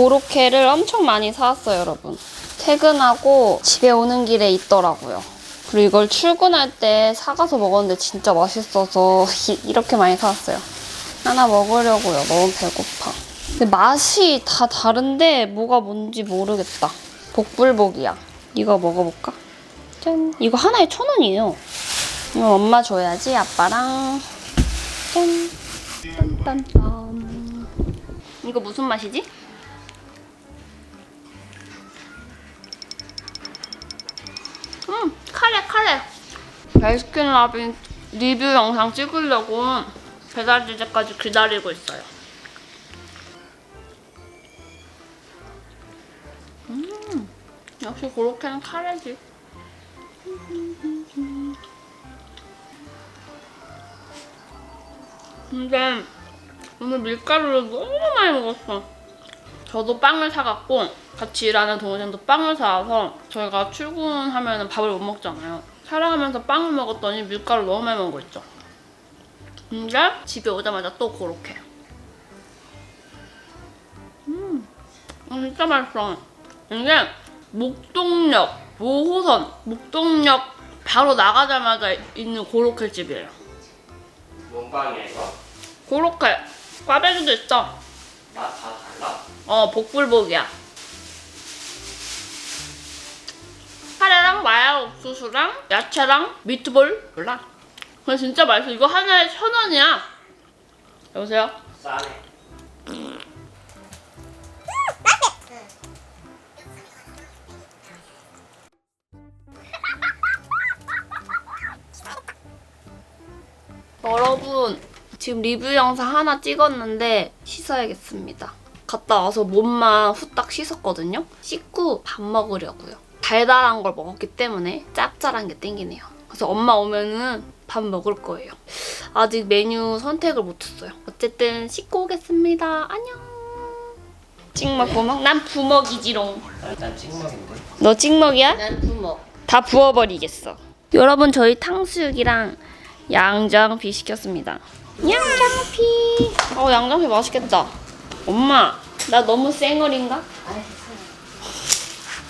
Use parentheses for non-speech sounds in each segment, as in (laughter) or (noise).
고로케를 엄청 많이 사왔어요, 여러분. 퇴근하고 집에 오는 길에 있더라고요. 그리고 이걸 출근할 때 사가서 먹었는데 진짜 맛있어서 (laughs) 이- 이렇게 많이 사왔어요. 하나 먹으려고요. 너무 배고파. 근데 맛이 다 다른데 뭐가 뭔지 모르겠다. 복불복이야. 이거 먹어볼까? 짠. 이거 하나에 천 원이에요. 이거 엄마 줘야지, 아빠랑. 짠. 딴딴딴. 이거 무슨 맛이지? 음, 카레, 카레. 베스킨 라빈 리뷰 영상 찍으려고 배달될 때까지 기다리고 있어요. 음, 역시 그렇게는 카레지. 근데 오늘 밀가루를 너무 많이 먹었어. 저도 빵을 사갖고 같이 일하는 동생도 빵을 사와서 저희가 출근하면 밥을 못 먹잖아요. 촬영하면서 빵을 먹었더니 밀가루 너무 많이 먹은 거 있죠. 근데 집에 오자마자 또 그렇게. 음, 아, 진짜 맛있어. 이게 목동역, 모호선, 목동역 바로 나가자마자 있는 고로케 집이에요. 뭔 빵이야 이거? 고로케. 꽈배기도 있어. 맛 다 달라? 어, 복불복이야. 카레랑 마약 옥수수랑 야채랑 미트볼 몰라. 근데 진짜 맛있어. 이거 하나에 천 원이야. 여보세요? 싸네 여러분, 지금 리뷰 영상 하나 찍었는데 씻어야겠습니다. 갔다 와서 몸만 후딱 씻었거든요. 씻고 밥 먹으려고요. 달달한 걸 먹었기 때문에 짭짤한 게 땡기네요. 그래서 엄마 오면은 밥 먹을 거예요. 아직 메뉴 선택을 못 했어요. 어쨌든 씻고 오겠습니다. 안녕. 찍먹 부먹? 난 부먹이지롱. 일단 찍먹인데 너 찍먹이야? 난 부먹. 다 부어버리겠어. 여러분 저희 탕수육이랑 양장피 시켰습니다. 양장피. 어 양장피 맛있겠다. 엄마 나 너무 쌩얼인가? 아.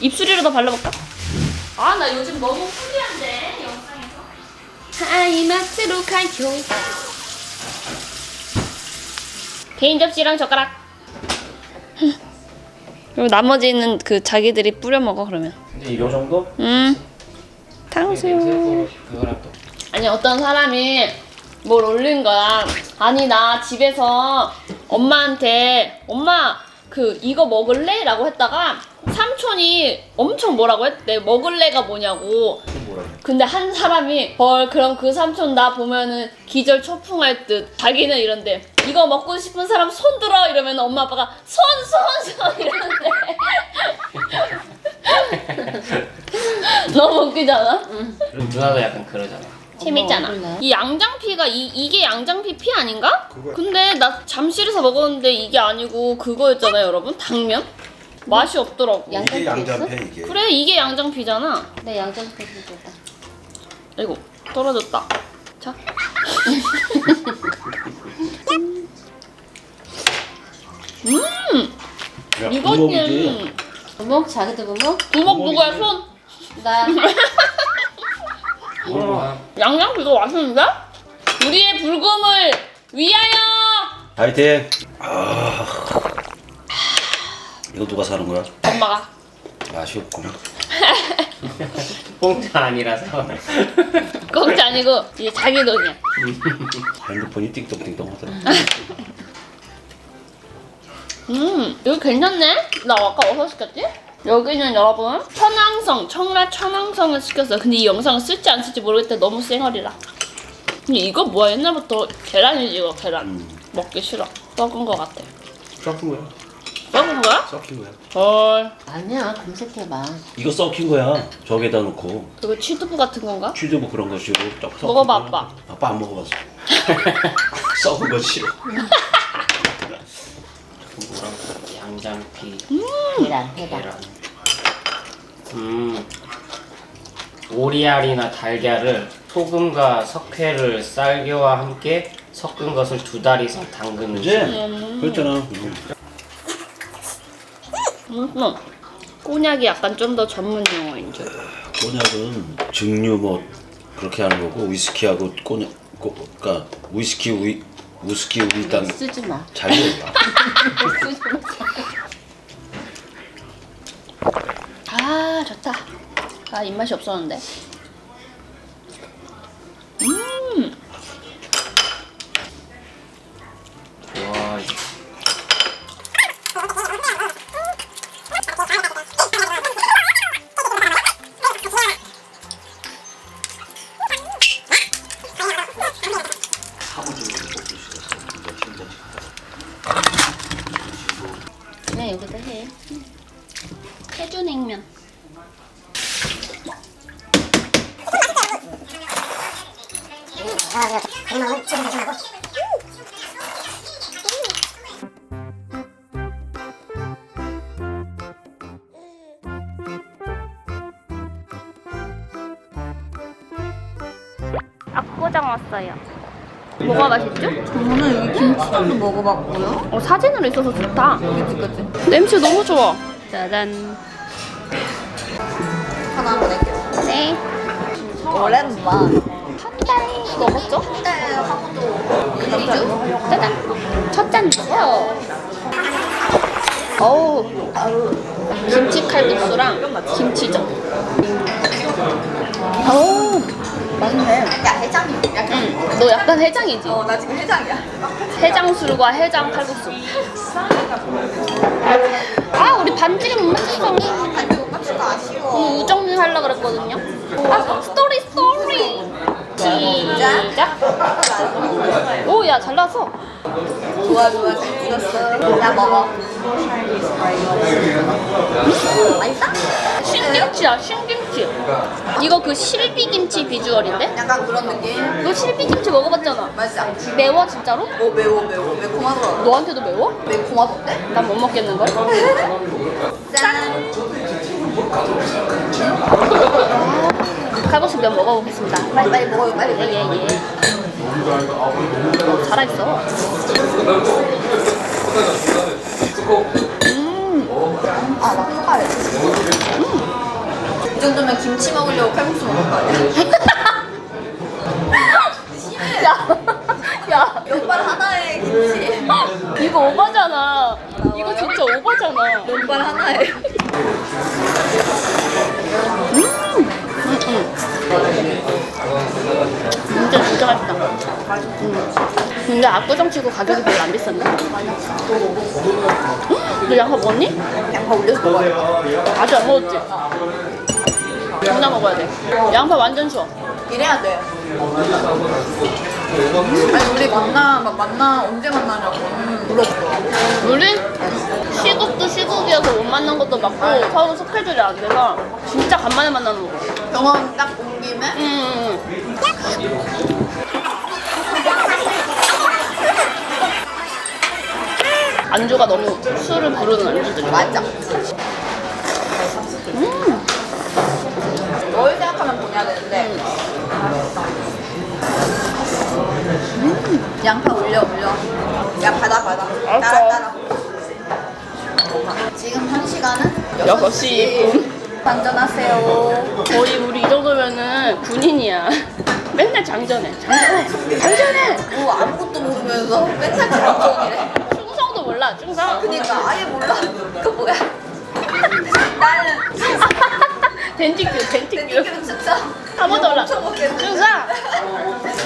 입술이라도 발라볼까? 아 나 요즘 너무 풀리한데 영상에서. 하이마트로 가요. 개인 접시랑 젓가락. (laughs) 그리고 나머지는 그 자기들이 뿌려 먹어 그러면. 근데 이 정도? 음. 탕수육. 냄새 그거랑 또 아니 어떤 사람이 뭘 올린 거야. 아니 나 집에서 엄마한테 엄마 그 이거 먹을래? 라고 했다가 삼촌이 엄청 뭐라고 했대. 먹을래가 뭐냐고. 근데 한 사람이 헐 그럼 그 삼촌 나 보면은 기절 초풍할 듯. 자기는 이런데 이거 먹고 싶은 사람 손 들어. 이러면 엄마 아빠가 손 손 손. 이러는데. (laughs) (laughs) 너무 웃기잖아? 그리고 누나도 약간 그러잖아 재밌잖아. 이 양장피가 이 이게 양장피 피 아닌가? 근데 나 잠실에서 먹었는데 이게 아니고 그거였잖아요, 여러분. 당면? 맛이 없더라고. 양장피 이게 있어? 양자패 이게. 그래 이게 양장피잖아. 내 양장피 해줬다. 아이고 떨어졌다. 자. (laughs) 음 야. 이거는 부먹 자기도 부먹? 두먹 누구야 손? 나 (laughs) 우와 양장피가 맛있는데? 우리의 불금을 위하여. 파이팅. 아. 이거 누가 사는 거야? 엄마가. 없구나. (laughs) 공짜 아니라서 (laughs) 공짜 아니고 이제 자기 돈이야. (laughs) 핸드폰이 띵동띵동 하더라. 음, 여기 괜찮네? 나 아까 어디서 시켰지? 여기는 여러분 천왕성, 청라 천왕성을 시켰어요. 근데 이 영상을 쓸지 안 쓸지 모르겠대. 너무 쌩얼이라. 근데 이거 뭐야? 옛날부터 계란이지 이거 계란. 음. 먹기 싫어. 썩은 거 같아. 썩힌 거야. 썩은 거야? 썩힌 거야. 헐. 아니야 검색해봐. 이거 썩힌 거야. 저기다 놓고 그거 취두부 같은 건가? 취두부 뭐 그런 거 싫고 쩍 썩힌 먹어봐, 거야. 아빠. 아빠 안 먹어봤어. (laughs) 썩은 거 싫어. 양장피 (laughs) 계란 해봐. 계란 음 오리알이나 달걀을 소금과 석회를 쌀겨와 함께 섞은 것을 두 달 이상 담그는 그지? 중. 그랬잖아. 음. 음, 꼬냑이 약간 좀 더 전문 용어인 줄. 꼬냑은 증류 뭐 그렇게 하는 거고 위스키하고 꼬냑 꼬, 그러니까 위스키 위 위스키 위당 쓰지 마. 잘 몰라. (laughs) 아 좋다. 아 입맛이 없었는데. 압구정 왔어요. 뭐가 맛있죠? 저는 여기 김치전도 먹어봤고요. 어 사진으로 있어서 좋다. 그치 그치. 냄새 너무 좋아. 짜잔. 하나 한번 낼게요. 네. 오랜만. 한달 넘었죠? 네, 하고도 1, 2주? 짜잔. 첫 잔이세요. 어우. 김치 칼국수랑 김치전. 어우. 맛있네. 야, 해장이. 약간. 응. 너 약간 해장이지? 어, 나 지금 해장이야. 해장술과 해장 칼국수. 아, 우리 반지를 못 맞췄어. 아니, 못 맞추고 아쉬워. 오늘 우정민 하려고 그랬거든요. 아, 스토리, 스토리. 시작. 오, 야, 잘 나왔어. 좋아, 좋아. 잘 찍었어. 나 먹어. 맛있다? 신김치야, 신김치. 이거 그 실비김치 비주얼인데? 약간 그런 느낌? 너 실비김치 먹어봤잖아. 않지? 매워, 진짜로? 어, 매워, 매워. 매콤하더라. 너한테도 매워? 매콤하던데? 난 못 먹겠는걸? 짠! 칼국수 면 먹어보겠습니다. 빨리, 빨리 먹어요, 빨리. 예, 예, 예. 어, 살아있어. 아, 나 토가래. 이 정도면 김치 먹으려고 칼국수 먹을 거 아니야? 심해. 야, 야, 면발 하나에 김치. 이거 오바잖아. 이거 진짜 오바잖아. 면발 하나에. 진짜 진짜 맛있다. 음. 근데 압구정 치고 가격이 별로 안 비싼데? 음, 너 양파 먹었니? 양파 올려서 먹어요. 아직 안 먹었지? 존나 먹어야 돼. 양파 완전 쉬워. 이래야 돼. 아니 우리 만나 막 만나 언제 만나냐고 물어봤어. 우리 시국도 시국이어서 못 만난 것도 맞고 서로 스케줄이 안 돼서 진짜 간만에 만나는 거. 병원 딱 온 김에 음. 안주가 너무 술을 부르는 안주들이 맞아. 뭘 되는데. 음, 양파 올려 올려. 야 받아 받아. 따라 따라. 지금 한 시간은 여섯 시 6시. 반전하세요. 거의 우리 이 정도면은 군인이야. (laughs) 맨날 장전해. 장전해. 장전해. 뭐 아무것도 모르면서 맨날 장전이래. 충성도 몰라. 충성. 그니까 아예 몰라. 그거 뭐야? (laughs) 나는 덴티큐, 덴티큐. 진짜 아무도 몰라. 엄청 먹겠는데. 충성.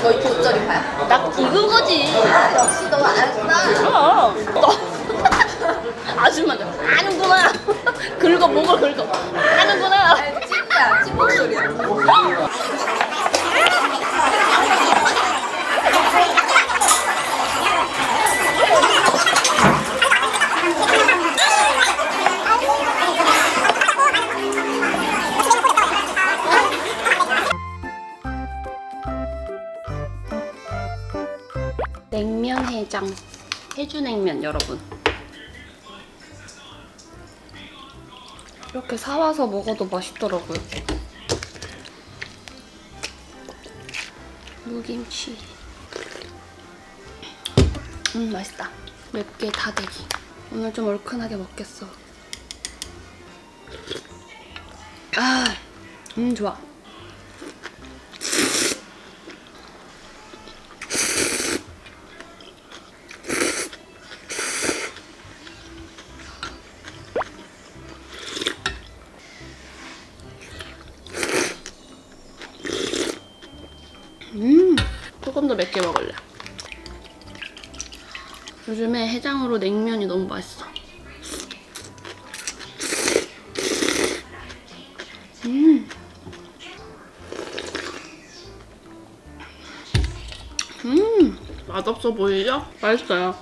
너 이거 어쩌리 봐야? 나 이건 거지. 아 역시 너 알구나. 어. 너. (laughs) 아줌마들 아는구나. (laughs) 긁어 목을 긁어. 아는구나. 아니 찐이야 찐 목소리야. 여러분. 이렇게 사와서 먹어도 맛있더라고요. 무김치. 음 맛있다. 맵게 다대기. 오늘 좀 얼큰하게 먹겠어. 아, 음 좋아. 요즘에 해장으로 냉면이 너무 맛있어. 음, 맛없어 보이죠? 맛있어요.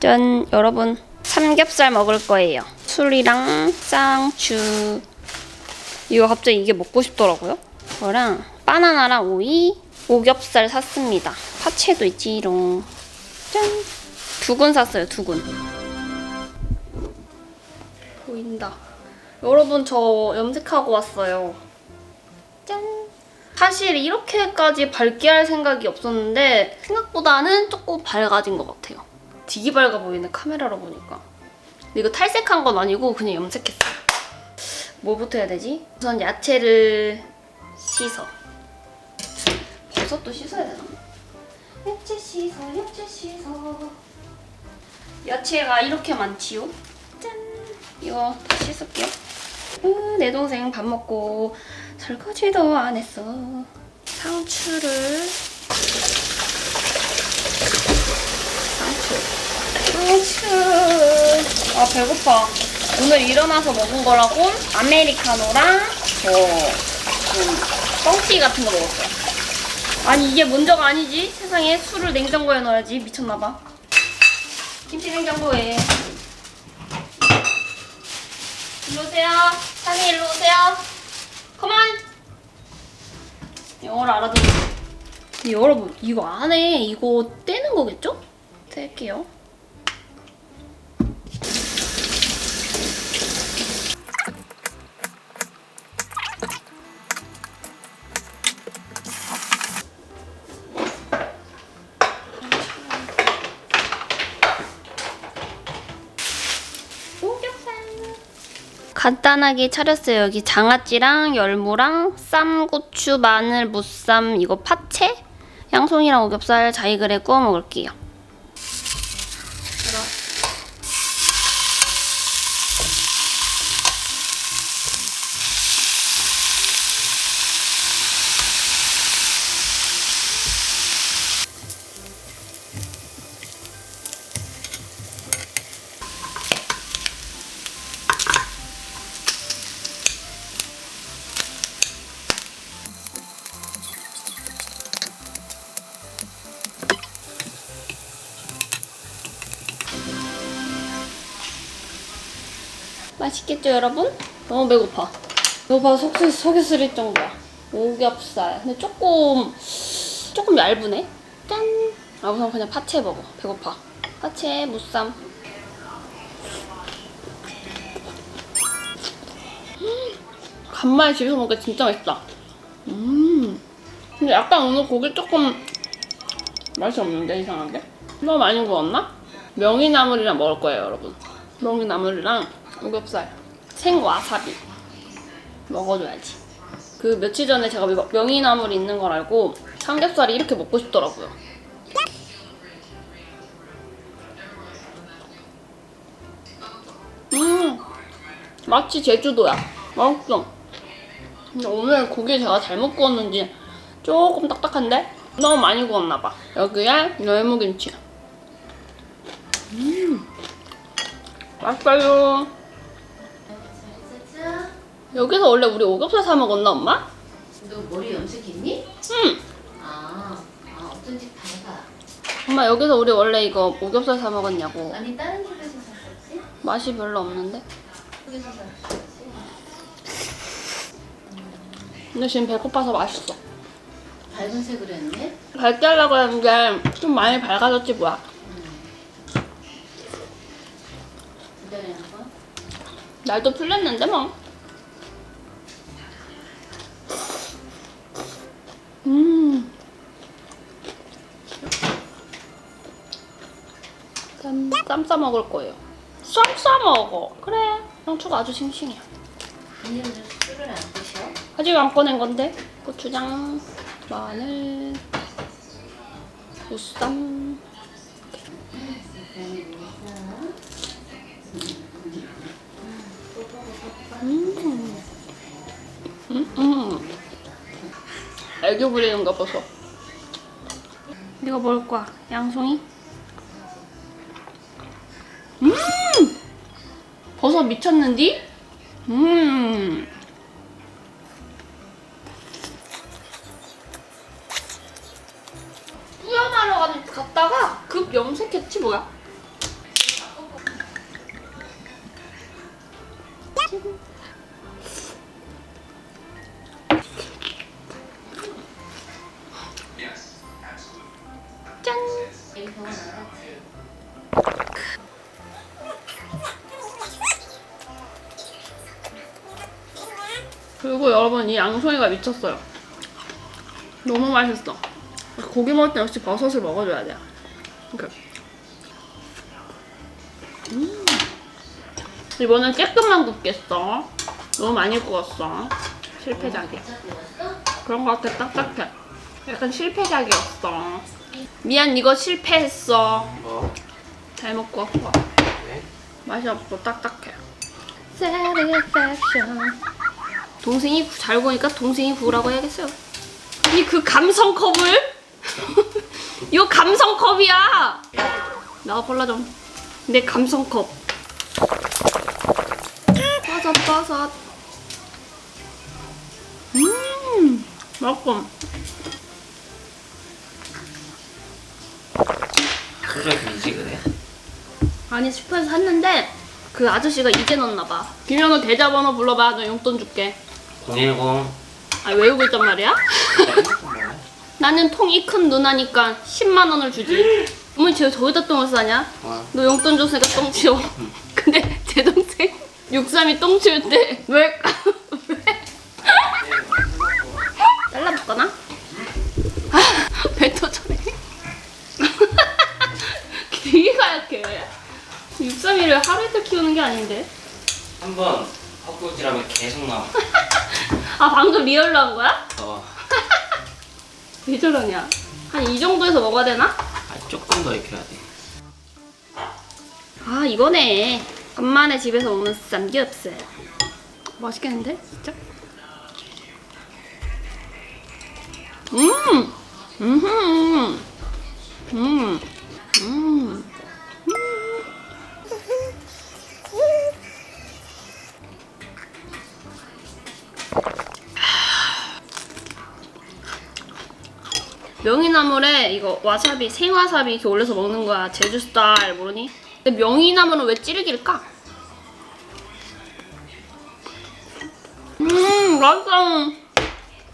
짠, 여러분. 삼겹살 먹을 거예요. 술이랑 쌍추. 이거 갑자기 이게 먹고 싶더라고요. 이거랑 바나나랑 오이, 오겹살 샀습니다. 파채도 있지롱. 짠. 두근 샀어요, 두근. 여러분, 저 염색하고 왔어요. 짠. 사실 이렇게까지 밝게 할 생각이 없었는데 생각보다는 조금 밝아진 것 같아요. 되게 밝아 보이네 카메라로 보니까. 근데 이거 탈색한 건 아니고 그냥 염색했어요. 뭐부터 해야 되지? 우선 야채를 씻어. 버섯도 씻어야 되나? 야채 씻어, 야채 씻어. 야채가 이렇게 많지요? 짠! 이거 다 씻을게요. 으, 내 동생 밥 먹고 설거지도 안 했어. 상추를 상추. 아 배고파. 오늘 일어나서 먹은 거라고 아메리카노랑 저좀 뻥튀기 같은 거 먹었어요. 아니 이게 먼저가 아니지? 세상에 술을 냉장고에 넣어야지 미쳤나봐. 김치 냉장고에. 일로 오세요. 산이 일로 오세요. 컴온. 영어를 알아듣는. 여러분 이거 안에 이거 떼는 거겠죠? 뗄게요. 간단하게 차렸어요. 여기 장아찌랑 열무랑 쌈 고추, 마늘, 무쌈, 이거 파채, 양송이랑 오겹살 자이글에 구워 먹을게요. 맛있겠죠, 여러분? 너무 배고파. 배고파 속이, 속이 쓰릴 정도야. 오겹살. 근데 조금, 조금 얇으네? 짠! 아, 우선 그냥 파채 먹어. 배고파. 파채, 무쌈. 음, 간만에 집에서 먹으니까 진짜 맛있다. 음. 근데 약간 오늘 고기 조금 맛이 없는데, 이상하게? 너무 많이 구웠나? 명이나물이랑 먹을 거예요, 여러분. 명이나물이랑 오겹살, 생 와사비 먹어줘야지. 그 며칠 전에 제가 명- 명이나물이 있는 걸 알고 삼겹살이 이렇게 먹고 싶더라고요. 음, 마치 제주도야. 맛있어. 근데 오늘 고기 제가 잘못 구웠는지 조금 딱딱한데? 너무 많이 구웠나봐. 여기에 열무김치. 음, 맛있어요. 여기서 원래 우리 오겹살 사 먹었나 엄마? 너 머리 염색했니? 응. 아, 아 어떤 집 봐봐. 엄마 여기서 우리 원래 이거 오겹살 사 먹었냐고. 아니 다른 집에서 샀었지? 맛이 별로 없는데. 여기서 샀었지? 근데 지금 배고파서 맛있어. 밝은 색으로 했네? 밝게 하려고 했는데 좀 많이 밝아졌지 뭐야. 기다리는 거? 날도 풀렸는데 뭐. 음. 쌈, 쌈싸 먹을 거예요. 쌈 싸 먹어. 그래. 상추가 아주 싱싱해. 이념 술을 안 드셔? 아직 안 꺼낸 건데. 고추장, 마늘, 보쌈. 음. 음, 음. 애교 부리는 거 보소. 이거 먹을 거야? 양송이? 버섯 미쳤는디? 음. 가- 갔다가 급 염색했지 뭐야? 양송이가 미쳤어요. 너무 맛있어. 고기 먹을 때 역시 버섯을 먹어줘야 돼요. 이렇게. 음. 이번엔 깨끗만 굽겠어. 너무 많이 구웠어. 실패작이. 그런 거 같아 딱딱해. 약간 실패작이었어. 미안 이거 실패했어. 뭐? 잘 먹고 왔어. 네? 맛이 없고 딱딱해. Satisfaction. 동생이 구- 잘 구우니까 동생이 구우라고 해야겠어요. 이 그 감성 컵을? (laughs) 이거 감성 컵이야. 나가 볼라 좀. 내 감성컵. 바삭바삭. 음, 맛있어. 수저이지 그래? 아니 슈퍼에서 샀는데 그 아저씨가 이제 넣었나 봐. 김현우 계좌번호 불러봐. 너 용돈 줄게. 010 아 외우고 있단 말이야? (laughs) 나는 통이 큰 누나니까 10만 원을 주지. 어머니 쟤 저기다 똥을 싸냐? 어. 너 용돈 줬으니까 똥 치워. (laughs) 근데 제 동생 63이 똥 치울 때 왜? (laughs) 왜? 잘라볼까나? 아, 배 터져네. 되게 가약해. 63이를 하루 이틀 키우는 게 아닌데. 한번 헛구질하면 계속 나와 (laughs) 아 방금 리얼로 한 거야? 어. (laughs) 왜 저러냐? 한 이 정도에서 먹어야 되나? 아, 조금 더 익혀야 돼 아 이거네 간만에 집에서 먹는 쌈겹살 맛있겠는데 진짜? 음! 음! 명이나물에 이거 와사비 생와사비 이렇게 올려서 먹는 거야. 제주 스타일 모르니? 근데 명이나물은 왜 찌르길까? 음 맛있어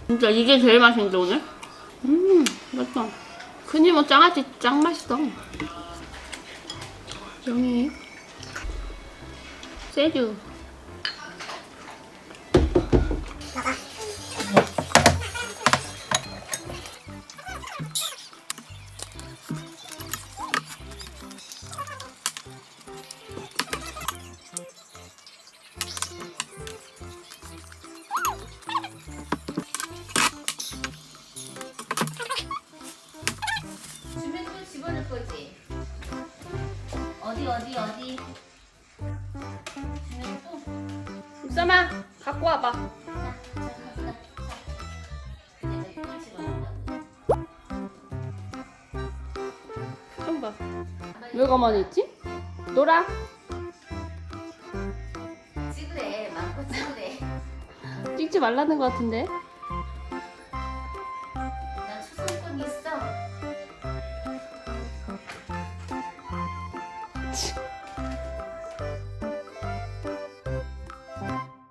진짜 이게 제일 맛있는데 오늘? 음 맛있어 큰이모 짱아찌 짱 맛있어. 명이. 세주 주면 또 집어넣을 거지? 어디 어디 어디? 주면 또? 쌈아 갖고 와봐 자, 자, 가져가. 자. 내가 또 집어넣는다고. 좀봐 왜 가만히 있지? 놀아 찍으래. 마음껏 찍으래. 찍지 말라는 것 같은데.